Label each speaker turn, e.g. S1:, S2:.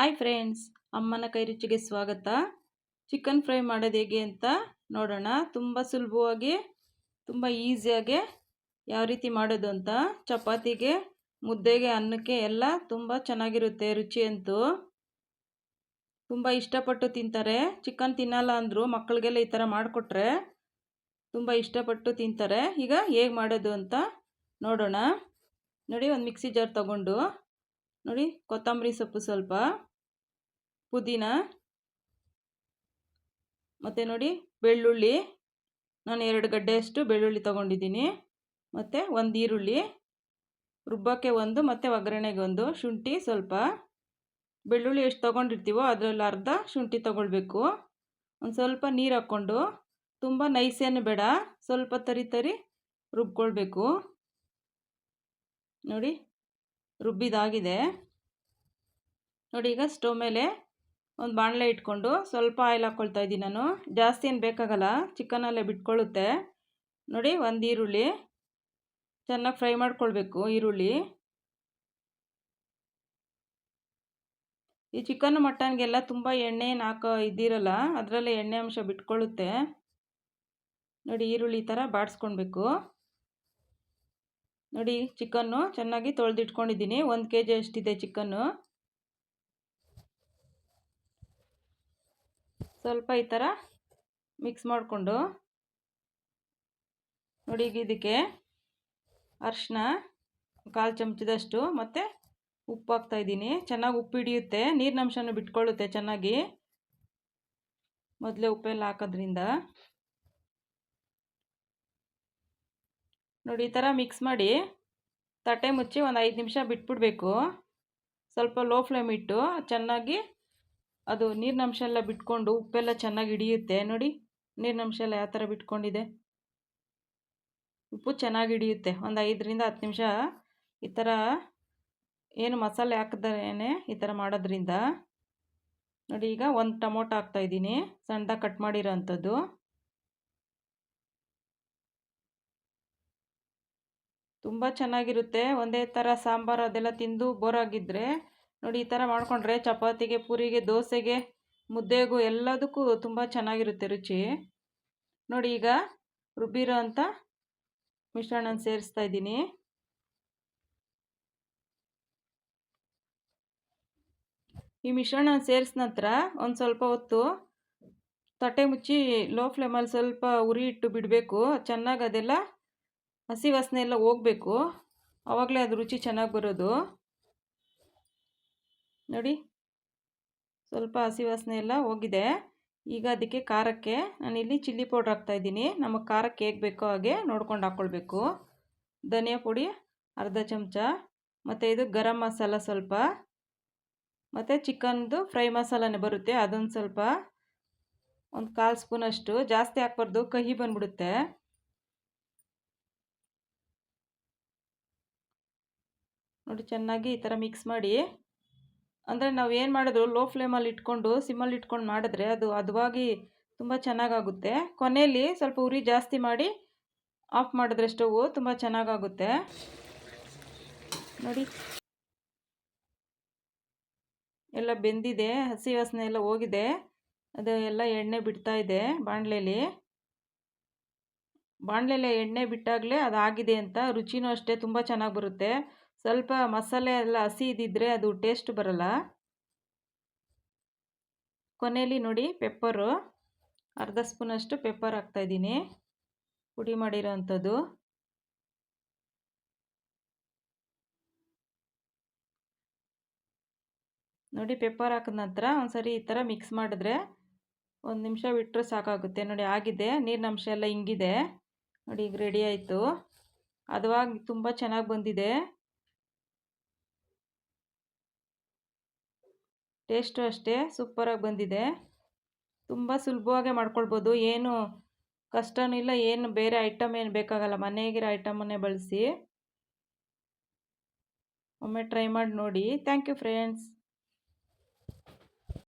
S1: Hi friends ಅಮ್ಮನ ಕೈ ರುಚಿಗೆ ಸ್ವಾಗತ. ಚಿಕನ್ ಫ್ರೈ ಮಾಡೋದು ಹೇಗೆ ಅಂತ ನೋಡೋಣ. ತುಂಬ ಸುಲಭವಾಗಿ, ತುಂಬ ಈಸಿಯಾಗಿ ಯಾವ ರೀತಿ ಮಾಡೋದು ಅಂತ. ಚಪಾತಿಗೆ, ಮುದ್ದೆಗೆ, ಅನ್ನಕ್ಕೆ ಎಲ್ಲ ತುಂಬ ಚೆನ್ನಾಗಿರುತ್ತೆ ರುಚಿ ಅಂತೂ. ತುಂಬ ಇಷ್ಟಪಟ್ಟು ತಿಂತಾರೆ. ಚಿಕನ್ ತಿನ್ನಲ್ಲ ಅಂದರು ಮಕ್ಕಳಿಗೆಲ್ಲ ಈ ಥರ ಮಾಡಿಕೊಟ್ರೆ ತುಂಬ ಇಷ್ಟಪಟ್ಟು ತಿಂತಾರೆ. ಈಗ ಹೇಗೆ ಮಾಡೋದು ಅಂತ ನೋಡೋಣ. ನೋಡಿ ಒಂದು ಮಿಕ್ಸಿ ಜಾರ್ ತಗೊಂಡು. ನೋಡಿ ಕೊತ್ತಂಬರಿ ಸೊಪ್ಪು ಸ್ವಲ್ಪ. ಪುದೀನ, ಮತ್ತು ನೋಡಿ ಬೆಳ್ಳುಳ್ಳಿ. ನಾನು ಎರಡು ಗಡ್ಡೆಯಷ್ಟು ಬೆಳ್ಳುಳ್ಳಿ ತೊಗೊಂಡಿದ್ದೀನಿ. ಮತ್ತು ಒಂದು ಈರುಳ್ಳಿ, ರುಬ್ಬಕ್ಕೆ ಒಂದು, ಮತ್ತು ಒಗ್ಗರಣೆಗೆ ಒಂದು ಶುಂಠಿ ಸ್ವಲ್ಪ. ಬೆಳ್ಳುಳ್ಳಿ ಎಷ್ಟು ತೊಗೊಂಡಿರ್ತೀವೋ ಅದರಲ್ಲಿ ಅರ್ಧ ಶುಂಠಿ ತೊಗೊಳ್ಬೇಕು. ಒಂದು ಸ್ವಲ್ಪ ನೀರು ಹಾಕ್ಕೊಂಡು, ತುಂಬ ನೈಸೇನು ಬೇಡ, ಸ್ವಲ್ಪ ತರಿ ತರಿ ರುಬ್ಕೊಳ್ಬೇಕು. ನೋಡಿ, ರುಬ್ಬಿದಾಗಿದೆ. ನೋಡಿ ಈಗ ಸ್ಟವ್ ಮೇಲೆ ಒಂದು ಬಾಣಲೆ ಇಟ್ಕೊಂಡು ಸ್ವಲ್ಪ ಆಯಿಲ್ ಹಾಕ್ಕೊಳ್ತಾ ಇದ್ದೀನಿ ನಾನು. ಜಾಸ್ತಿ ಏನು ಬೇಕಾಗಲ್ಲ, ಚಿಕನಲ್ಲೇ ಬಿಟ್ಕೊಳ್ಳುತ್ತೆ. ನೋಡಿ, ಒಂದು ಈರುಳ್ಳಿ. ಚೆನ್ನಾಗಿ ಫ್ರೈ ಮಾಡ್ಕೊಳ್ಬೇಕು ಈರುಳ್ಳಿ. ಈ ಚಿಕನ್ ಮಟನ್ಗೆಲ್ಲ ತುಂಬ ಎಣ್ಣೆ ಹಾಕೋ ಇದ್ದೀರಲ್ಲ, ಅದರಲ್ಲೇ ಎಣ್ಣೆ ಅಂಶ ಬಿಟ್ಕೊಳ್ಳುತ್ತೆ. ನೋಡಿ, ಈರುಳ್ಳಿ ಥರ ಬಾಡಿಸ್ಕೊಳ್ಬೇಕು. ನೋಡಿ, ಚಿಕನ್ನು ಚೆನ್ನಾಗಿ ತೊಳೆದಿಟ್ಕೊಂಡಿದ್ದೀನಿ. ಒಂದು ಕೆ ಜಿ ಅಷ್ಟಿದೆ ಚಿಕನ್ನು. ಸ್ವಲ್ಪ ಈ ಥರ ಮಿಕ್ಸ್ ಮಾಡಿಕೊಂಡು ನೋಡಿ ಈಗ ಇದಕ್ಕೆ ಅರ್ಶಿನ ಕಾಲು ಚಮಚದಷ್ಟು ಮತ್ತು ಉಪ್ಪು ಹಾಕ್ತಾಯಿದ್ದೀನಿ ಚೆನ್ನಾಗಿ ಉಪ್ಪು ಹಿಡಿಯುತ್ತೆ. ನೀರಿನಂಶನೂ ಬಿಟ್ಕೊಳ್ಳುತ್ತೆ ಚೆನ್ನಾಗಿ. ಮೊದಲೇ ಉಪ್ಪೆಲ್ಲ ಹಾಕೋದ್ರಿಂದ. ನೋಡಿ ಈ ಥರ ಮಿಕ್ಸ್ ಮಾಡಿ ತಟ್ಟೆ ಮುಚ್ಚಿ ಒಂದು ಐದು ನಿಮಿಷ ಬಿಟ್ಬಿಡ್ಬೇಕು. ಸ್ವಲ್ಪ ಲೋ ಫ್ಲೇಮ್ ಇಟ್ಟು ಚೆನ್ನಾಗಿ ಅದು ನೀರಿನಂಶ ಎಲ್ಲ ಬಿಟ್ಕೊಂಡು ಉಪ್ಪೆಲ್ಲ ಚೆನ್ನಾಗಿ ಹಿಡಿಯುತ್ತೆ. ನೋಡಿ ನೀರಿನಂಶ ಎಲ್ಲ ಯಾವ ಥರ ಬಿಟ್ಕೊಂಡಿದೆ? ಉಪ್ಪು ಚೆನ್ನಾಗಿ ಹಿಡಿಯುತ್ತೆ. ಒಂದು ಐದರಿಂದ ಹತ್ತು ನಿಮಿಷ ಈ ಥರ ಏನು ಮಸಾಲೆ ಹಾಕಿದ್ರೇನೆ ಈ ಥರ ಮಾಡೋದ್ರಿಂದ. ನೋಡಿ, ಈಗ ಒಂದು ಟೊಮೊಟೊ ಹಾಕ್ತಾಯಿದ್ದೀನಿ ಸಣ್ಣದಾಗಿ ಕಟ್ ಮಾಡಿರೋ ಅಂಥದ್ದು ತುಂಬ ಚೆನ್ನಾಗಿರುತ್ತೆ. ಒಂದೇ ಥರ ಸಾಂಬಾರು ಅದೆಲ್ಲ ತಿಂದು ಬೋರಾಗಿದ್ದರೆ ನೋಡಿ, ಈ ಥರ ಮಾಡಿಕೊಂಡ್ರೆ ಚಪಾತಿಗೆ, ಪೂರಿಗೆ, ದೋಸೆಗೆ, ಮುದ್ದೆಗೂ ಎಲ್ಲದಕ್ಕೂ ತುಂಬ ಚೆನ್ನಾಗಿರುತ್ತೆ ರುಚಿ. ನೋಡಿ, ಈಗ ರುಬ್ಬಿರೋ ಅಂಥ ಮಿಶ್ರಣ ಸೇರಿಸ್ತಾ ಇದ್ದೀನಿ. ಈ ಮಿಶ್ರಣ ಸೇರಿಸಿದ ನಂತರ ಒಂದು ಸ್ವಲ್ಪ ಹೊತ್ತು ತಟ್ಟೆ ಮುಚ್ಚಿ ಲೋ ಫ್ಲೇಮಲ್ಲಿ ಸ್ವಲ್ಪ ಉರಿ ಇಟ್ಟು ಬಿಡಬೇಕು. ಚೆನ್ನಾಗಿ ಅದೆಲ್ಲ ಹಸಿ ವಾಸನೆ ಎಲ್ಲ ಹೋಗಬೇಕು. ಆವಾಗಲೇ ಅದು ರುಚಿ ಚೆನ್ನಾಗಿ ಬರೋದು. ನೋಡಿ. ಸ್ವಲ್ಪ ಹಸಿ ವಾಸನೆ ಎಲ್ಲ ಹೋಗಿದೆ. ಈಗ ಅದಕ್ಕೆ ಖಾರಕ್ಕೆ ನಾನಿಲ್ಲಿ ಚಿಲ್ಲಿ ಪೌಡ್ರ್ ಹಾಕ್ತಾಯಿದ್ದೀನಿ ನಮಗೆ ಖಾರಕ್ಕೆ ಹೇಗೆ ಬೇಕೋ ಹಾಗೆ ನೋಡ್ಕೊಂಡು ಹಾಕ್ಕೊಳ್ಬೇಕು ಧನಿಯಾ ಪುಡಿ, ಅರ್ಧ ಚಮಚ, ಮತ್ತು ಇದು ಗರಂ ಮಸಾಲ ಸ್ವಲ್ಪ, ಮತ್ತು ಚಿಕನ್ದು ಫ್ರೈ ಮಸಾಲನೇ ಬರುತ್ತೆ. ಅದೊಂದು ಸ್ವಲ್ಪ, ಒಂದು ಕಾಲು ಸ್ಪೂನಷ್ಟು ಜಾಸ್ತಿ ಹಾಕ್ಬಾರ್ದು, ಕಹಿ ಬಂದ್ಬಿಡುತ್ತೆ. ನೋಡಿ, ಚೆನ್ನಾಗಿ ಈ ಥರ ಮಿಕ್ಸ್ ಮಾಡಿ ಅಂದರೆ ನಾವು ಏನು ಮಾಡಿದ್ರು ಲೋ ಫ್ಲೇಮಲ್ಲಿ ಇಟ್ಕೊಂಡು ಸಿಮ್ಮಲ್ಲಿ ಇಟ್ಕೊಂಡು ಮಾಡಿದ್ರೆ ಅದು ಹದವಾಗಿ ತುಂಬ ಚೆನ್ನಾಗಾಗುತ್ತೆ. ಕೊನೆಯಲ್ಲಿ ಸ್ವಲ್ಪ ಉರಿ ಜಾಸ್ತಿ ಮಾಡಿ ಆಫ್ ಮಾಡಿದ್ರೆ ಸ್ಟವ್ ತುಂಬ ಚೆನ್ನಾಗಾಗುತ್ತೆ. ನೋಡಿ. ಎಲ್ಲ ಬೆಂದಿದೆ, ಹಸಿ ವಾಸನೆ ಎಲ್ಲ ಹೋಗಿದೆ. ಅದು ಎಲ್ಲ ಎಣ್ಣೆ ಬಿಡ್ತಾ ಇದೆ ಬಾಣಲೆಯಲ್ಲಿ ಬಾಣಲೆಯಲ್ಲಿ ಎಣ್ಣೆ ಬಿಟ್ಟಾಗಲೇ ಅದಾಗಿದೆ ಅಂತ, ರುಚಿನೂ ಅಷ್ಟೇ ತುಂಬ ಚೆನ್ನಾಗಿ ಬರುತ್ತೆ. ಸ್ವಲ್ಪ ಮಸಾಲೆ ಎಲ್ಲ ಹಸಿ ಇದ್ದಿದ್ರೆ ಅದು ಟೇಸ್ಟ್ ಬರಲ್ಲ. ಕೊನೆಯಲ್ಲಿ ನೋಡಿ ಪೆಪ್ಪರು ಅರ್ಧ ಸ್ಪೂನಷ್ಟು ಪೆಪ್ಪರ್ ಹಾಕ್ತಾಯಿದ್ದೀನಿ ಪುಡಿ ಮಾಡಿರೋ ಅಂಥದ್ದು ನೋಡಿ ಪೆಪ್ಪರ್ ಹಾಕಿದ ನಂತರ ಒಂದ್ಸರಿ ಈ ಥರ ಮಿಕ್ಸ್ ಮಾಡಿದ್ರೆ ಒಂದು ನಿಮಿಷ ಬಿಟ್ಟರೆ ಸಾಕಾಗುತ್ತೆ. ನೋಡಿ ಆಗಿದೆ ನೀರಿನಂಶ ಎಲ್ಲ ಹಿಂಗಿದೆ. ನೋಡಿ ಈಗ ರೆಡಿ ಆಯಿತು. ಅದವಾಗಿ ತುಂಬ ಚೆನ್ನಾಗಿ ಬಂದಿದೆ. ಟೇಸ್ಟು ಅಷ್ಟೇ ಸೂಪರಾಗಿ ಬಂದಿದೆ. ತುಂಬ ಸುಲಭವಾಗಿ ಮಾಡ್ಕೊಳ್ಬೋದು. ಏನು ಕಷ್ಟನೂ ಇಲ್ಲ, ಏನು ಬೇರೆ ಐಟಮ್ ಏನು ಬೇಕಾಗಲ್ಲ, ಮನೆಗಿರೋ ಐಟಮನ್ನೇ ಬಳಸಿ. ಒಮ್ಮೆ ಟ್ರೈ ಮಾಡಿ ನೋಡಿ. Thank you friends